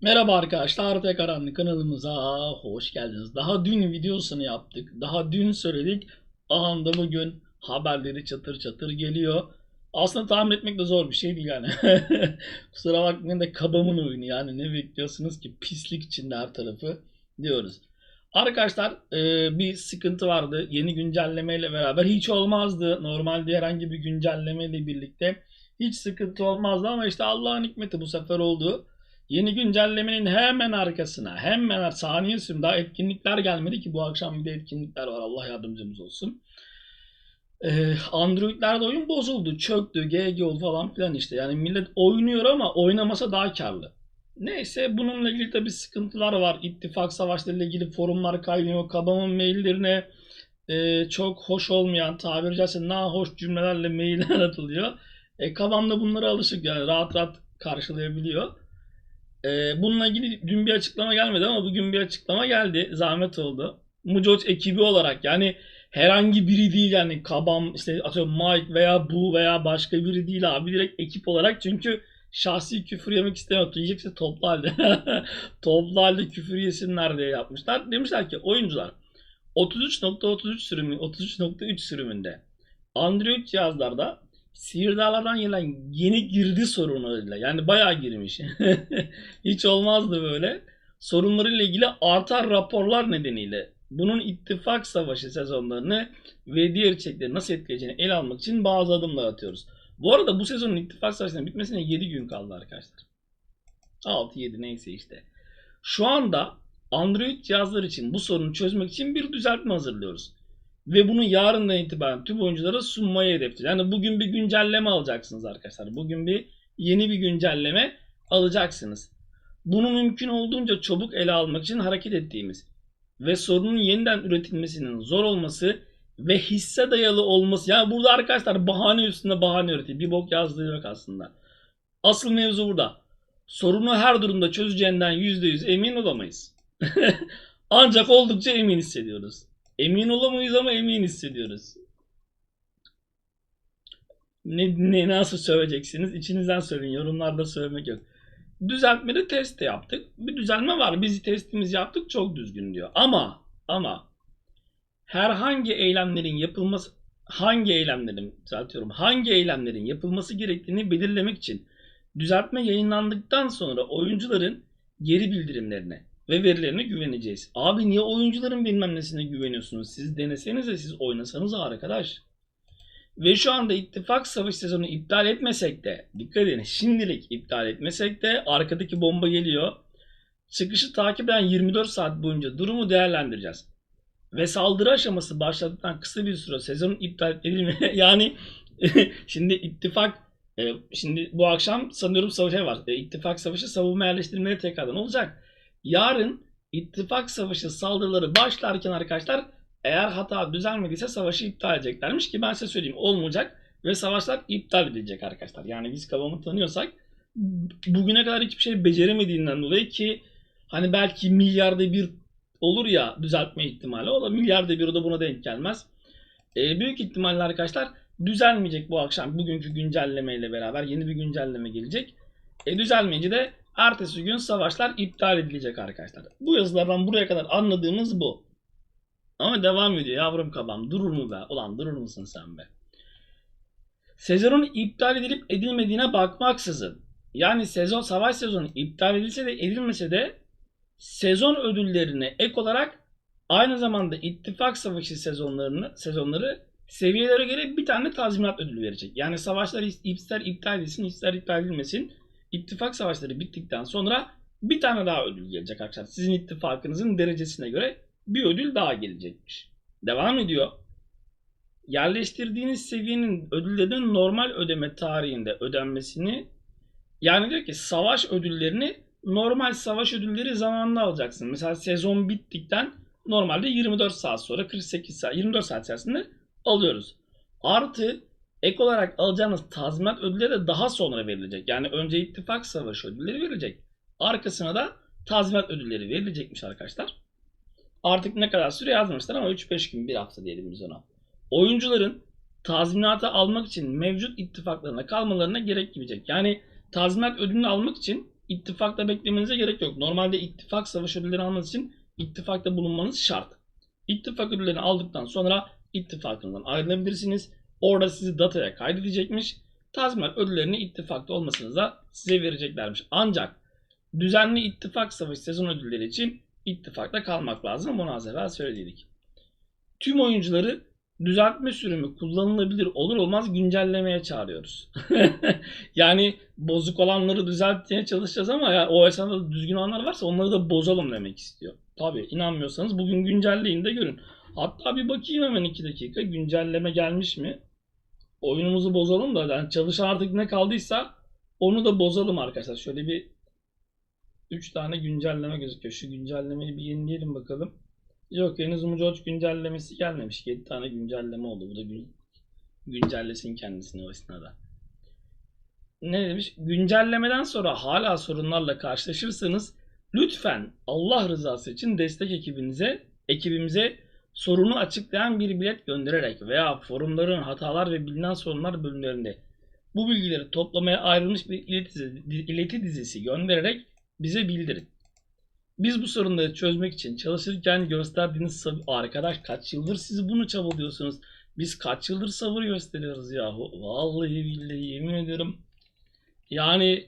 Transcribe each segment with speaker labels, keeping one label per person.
Speaker 1: Merhaba arkadaşlar, Arte Karanlık kanalımıza hoş geldiniz. Daha dün videosunu yaptık. Daha dün söyledik. Anda bugün haberleri çatır çatır geliyor. Aslında tahmin etmek de zor bir şey değil yani. Kusura bakmayın da kabamın oyunu yani ne bekliyorsunuz ki pislik içinde her tarafı diyoruz. Arkadaşlar e, bir sıkıntı vardı. Yeni güncellemeyle beraber hiç olmazdı. Normalde herhangi bir güncellemeyle birlikte hiç sıkıntı olmazdı ama işte Allah'ın hikmeti bu sefer oldu. Yeni güncellemenin hemen arkasına hemen saniye sürüm daha etkinlikler gelmedi ki bu akşam bir de etkinlikler var Allah yardımcımız olsun. Ee, Android'lerde oyun bozuldu, çöktü, GG oldu falan filan işte. Yani millet oynuyor ama oynamasa daha karlı. Neyse bununla ilgili tabii sıkıntılar var. İttifak savaşlarıyla ilgili forumlar kaynıyor. Kabamın maillerine e, çok hoş olmayan tabiri caizse nahoş cümlelerle mailler atılıyor. E, kabam da bunlara alışık yani rahat rahat karşılayabiliyor. Ee, bununla ilgili dün bir açıklama gelmedi ama bugün bir açıklama geldi. Zahmet oldu. Mucoç ekibi olarak yani herhangi biri değil yani Kabam işte atıyorum Mike veya bu veya başka biri değil abi direkt ekip olarak çünkü şahsi küfür yemek istemiyor. Yiyecekse toplu halde. toplu halde küfür yesinler diye yapmışlar. Demişler ki oyuncular 33.33 sürümü 33.3 sürümünde Android cihazlarda Sihirdağlardan gelen yeni girdi sorunlarıyla yani bayağı girmiş. Hiç olmazdı böyle. Sorunlarıyla ilgili artan raporlar nedeniyle bunun ittifak savaşı sezonlarını ve diğer içerikleri nasıl etkileyeceğini ele almak için bazı adımlar atıyoruz. Bu arada bu sezonun ittifak savaşının bitmesine 7 gün kaldı arkadaşlar. 6-7 neyse işte. Şu anda Android cihazlar için bu sorunu çözmek için bir düzeltme hazırlıyoruz. Ve bunu yarından itibaren tüm oyunculara sunmayı hedefliyoruz. Yani bugün bir güncelleme alacaksınız arkadaşlar. Bugün bir yeni bir güncelleme alacaksınız. Bunu mümkün olduğunca çabuk ele almak için hareket ettiğimiz ve sorunun yeniden üretilmesinin zor olması ve hisse dayalı olması. Yani burada arkadaşlar bahane üstünde bahane üretiyor. Bir bok yazdığı yok aslında. Asıl mevzu burada. Sorunu her durumda çözeceğinden %100 emin olamayız. Ancak oldukça emin hissediyoruz. Emin olamayız ama emin hissediyoruz. Ne, ne nasıl söyleyeceksiniz? İçinizden söyleyin. Yorumlarda söylemek yok. Düzeltmede test de yaptık. Bir düzelme var. Biz testimizi yaptık. Çok düzgün diyor. Ama ama herhangi eylemlerin yapılması hangi eylemlerin düzeltiyorum. Hangi eylemlerin yapılması gerektiğini belirlemek için düzeltme yayınlandıktan sonra oyuncuların geri bildirimlerine ve verilerine güveneceğiz. Abi niye oyuncuların bilmem nesine güveniyorsunuz? Siz denesenize siz oynasanız arkadaş. Ve şu anda ittifak savaş sezonu iptal etmesek de dikkat edin şimdilik iptal etmesek de arkadaki bomba geliyor. Çıkışı takip eden 24 saat boyunca durumu değerlendireceğiz. Ve saldırı aşaması başladıktan kısa bir süre sezonun iptal edilme yani şimdi ittifak e, şimdi bu akşam sanıyorum savaşı var. E, ittifak savaşı savunma yerleştirmeleri tekrardan olacak. Yarın ittifak savaşı saldırıları başlarken arkadaşlar eğer hata düzelmediyse savaşı iptal edeceklermiş ki ben size söyleyeyim olmayacak ve savaşlar iptal edilecek arkadaşlar. Yani biz kavamı tanıyorsak bugüne kadar hiçbir şey beceremediğinden dolayı ki hani belki milyarda bir olur ya düzeltme ihtimali o da milyarda bir o da buna denk gelmez. E, büyük ihtimalle arkadaşlar düzelmeyecek bu akşam bugünkü güncellemeyle beraber yeni bir güncelleme gelecek. E, düzelmeyince de ertesi gün savaşlar iptal edilecek arkadaşlar. Bu yazılardan buraya kadar anladığımız bu. Ama devam ediyor yavrum kabam. Durur mu be? Ulan durur musun sen be? Sezonun iptal edilip edilmediğine bakmaksızın yani sezon savaş sezonu iptal edilse de edilmese de sezon ödüllerine ek olarak aynı zamanda ittifak savaşı sezonlarını sezonları seviyelere göre bir tane tazminat ödülü verecek. Yani savaşlar ister iptal edilsin ister iptal edilmesin ittifak savaşları bittikten sonra bir tane daha ödül gelecek arkadaşlar. Sizin ittifakınızın derecesine göre bir ödül daha gelecekmiş. Devam ediyor. Yerleştirdiğiniz seviyenin ödüllerinin normal ödeme tarihinde ödenmesini yani diyor ki savaş ödüllerini normal savaş ödülleri zamanında alacaksın. Mesela sezon bittikten normalde 24 saat sonra 48 saat 24 saat içerisinde alıyoruz. Artı ek olarak alacağınız tazminat ödülleri de daha sonra verilecek. Yani önce ittifak savaşı ödülleri verilecek. Arkasına da tazminat ödülleri verilecekmiş arkadaşlar. Artık ne kadar süre yazmışlar ama 3-5 gün bir hafta diyelim biz ona. Oyuncuların tazminatı almak için mevcut ittifaklarına kalmalarına gerek gibicek. Yani tazminat ödülünü almak için ittifakta beklemenize gerek yok. Normalde ittifak savaş ödülleri almanız için ittifakta bulunmanız şart. İttifak ödüllerini aldıktan sonra ittifakınızdan ayrılabilirsiniz. Orada sizi dataya kaydedecekmiş. Tazminat ödüllerini ittifakta olmasınıza size vereceklermiş. Ancak düzenli ittifak savaşı sezon ödülleri için ittifakta kalmak lazım. Bunu az evvel söyledik. Tüm oyuncuları düzeltme sürümü kullanılabilir olur olmaz güncellemeye çağırıyoruz. yani bozuk olanları düzeltmeye çalışacağız ama ya o esnada düzgün olanlar varsa onları da bozalım demek istiyor. Tabi inanmıyorsanız bugün güncelleyin de görün. Hatta bir bakayım hemen 2 dakika güncelleme gelmiş mi? Oyunumuzu bozalım da yani çalışan artık ne kaldıysa onu da bozalım arkadaşlar. Şöyle bir 3 tane güncelleme gözüküyor. Şu güncellemeyi bir yenileyelim bakalım. Yok henüz Mucoç güncellemesi gelmemiş. 7 tane güncelleme oldu. Bu da gün, güncellesin kendisini o esnada. Ne demiş? Güncellemeden sonra hala sorunlarla karşılaşırsanız lütfen Allah rızası için destek ekibinize, ekibimize sorunu açıklayan bir bilet göndererek veya forumların hatalar ve bilinen sorunlar bölümlerinde bu bilgileri toplamaya ayrılmış bir ileti, dizisi göndererek bize bildirin. Biz bu sorunları çözmek için çalışırken gösterdiğiniz. Arkadaş kaç yıldır siz bunu çabalıyorsunuz. Biz kaç yıldır sabır gösteriyoruz yahu. Vallahi billahi yemin ediyorum. Yani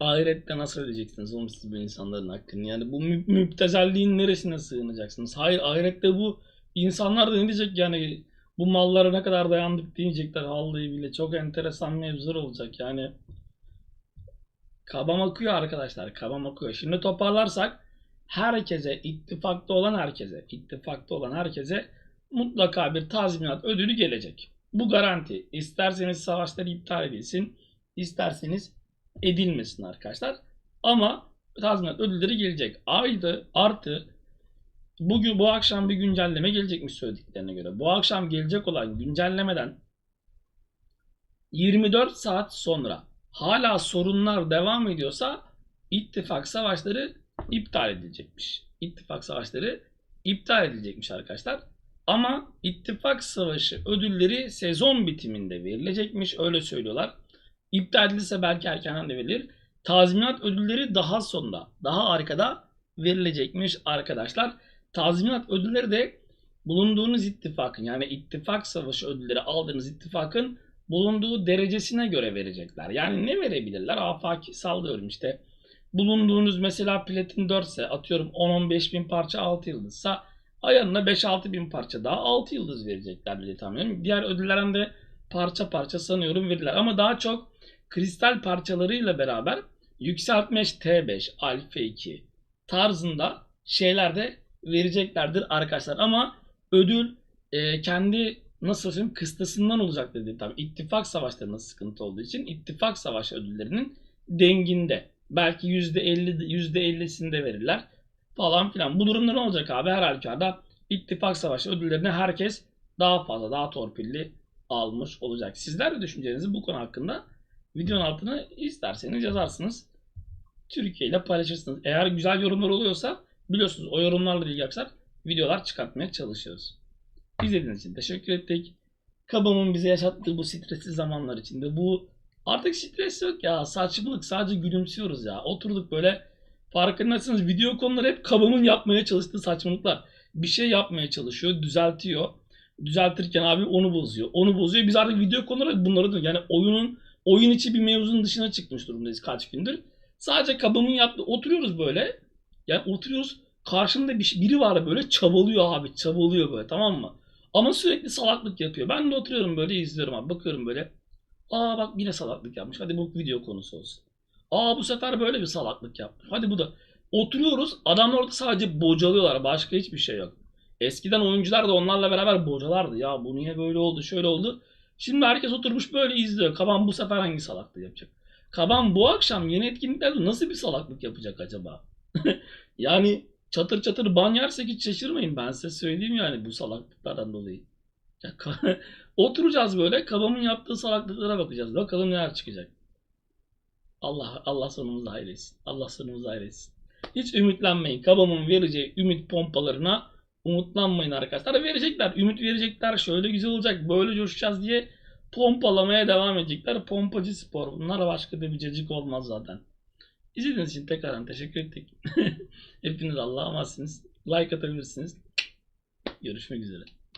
Speaker 1: ahirette nasıl ödeyeceksiniz oğlum siz bu insanların hakkını? Yani bu mü- müptezelliğin neresine sığınacaksınız? Hayır ahirette bu insanlar da ne diyecek yani bu mallara ne kadar dayandık diyecekler vallahi bile çok enteresan mevzular olacak yani. Kabam akıyor arkadaşlar. Kabam akıyor. Şimdi toparlarsak herkese, ittifakta olan herkese, ittifakta olan herkese mutlaka bir tazminat ödülü gelecek. Bu garanti. İsterseniz savaşlar iptal edilsin, isterseniz edilmesin arkadaşlar. Ama tazminat ödülleri gelecek. Aydı artı bugün bu akşam bir güncelleme gelecekmiş söylediklerine göre. Bu akşam gelecek olan güncellemeden 24 saat sonra hala sorunlar devam ediyorsa ittifak savaşları iptal edilecekmiş. İttifak savaşları iptal edilecekmiş arkadaşlar. Ama ittifak savaşı ödülleri sezon bitiminde verilecekmiş. Öyle söylüyorlar. İptal edilirse belki erkenden de verilir. Tazminat ödülleri daha sonra, daha arkada verilecekmiş arkadaşlar. Tazminat ödülleri de bulunduğunuz ittifakın yani ittifak savaşı ödülleri aldığınız ittifakın bulunduğu derecesine göre verecekler. Yani ne verebilirler? Afaki sallıyorum işte. Bulunduğunuz mesela platin 4 ise atıyorum 10-15 bin parça 6 yıldızsa ayarına 5-6 bin parça daha 6 yıldız verecekler diye tahmin ediyorum. Diğer ödüllerden de parça parça sanıyorum verirler. Ama daha çok kristal parçalarıyla beraber yükseltmeş T5, Alfa 2 tarzında şeyler de vereceklerdir arkadaşlar. Ama ödül e, kendi nasıl söyleyeyim kıstasından olacak dedi. Tabii ittifak savaşlarında sıkıntı olduğu için ittifak savaş ödüllerinin denginde. Belki %50 %50'sinde verirler falan filan. Bu durumda ne olacak abi? Her halükarda ittifak savaşı ödüllerini herkes daha fazla, daha torpilli almış olacak. Sizler de düşüncelerinizi bu konu hakkında videonun altına isterseniz yazarsınız. Türkiye ile paylaşırsınız. Eğer güzel yorumlar oluyorsa biliyorsunuz o yorumlarla ilgili arkadaşlar videolar çıkartmaya çalışıyoruz. İzlediğiniz için teşekkür ettik. Kabamın bize yaşattığı bu stresli zamanlar içinde bu artık stres yok ya saçmalık sadece gülümsüyoruz ya. Oturduk böyle farkındaysanız video konuları hep kabamın yapmaya çalıştığı saçmalıklar. Bir şey yapmaya çalışıyor, düzeltiyor. Düzeltirken abi onu bozuyor, onu bozuyor. Biz artık video konuları bunları da yani oyunun oyun içi bir mevzunun dışına çıkmış durumdayız kaç gündür. Sadece kabamın yaptığı oturuyoruz böyle. Yani oturuyoruz karşımda bir, biri var böyle çabalıyor abi çabalıyor böyle tamam mı? Ama sürekli salaklık yapıyor. Ben de oturuyorum böyle izliyorum abi bakıyorum böyle. Aa bak yine salaklık yapmış. Hadi bu video konusu olsun. Aa bu sefer böyle bir salaklık yapmış. Hadi bu da. Oturuyoruz adamlar orada sadece bocalıyorlar. Başka hiçbir şey yok. Eskiden oyuncular da onlarla beraber bocalardı. Ya bu niye böyle oldu şöyle oldu. Şimdi herkes oturmuş böyle izliyor. Kaban bu sefer hangi salaklığı yapacak? Kaban bu akşam yeni etkinliklerde nasıl bir salaklık yapacak acaba? yani çatır çatır ban yersek hiç şaşırmayın. Ben size söyleyeyim yani bu salaklıklardan dolayı. Oturacağız böyle kabamın yaptığı salaklıklara bakacağız. Bakalım neler çıkacak. Allah Allah sonumuzu hayretsin. Allah sonumuzu hayretsin. Hiç ümitlenmeyin. Kabamın vereceği ümit pompalarına umutlanmayın arkadaşlar. Verecekler. Ümit verecekler. Şöyle güzel olacak. Böyle coşacağız diye pompalamaya devam edecekler. Pompacı spor. Bunlar başka da bir cacık olmaz zaten. İzlediğiniz için tekrardan teşekkür ettik. Hepiniz Allah'a emanetsiniz. Like atabilirsiniz. Görüşmek üzere.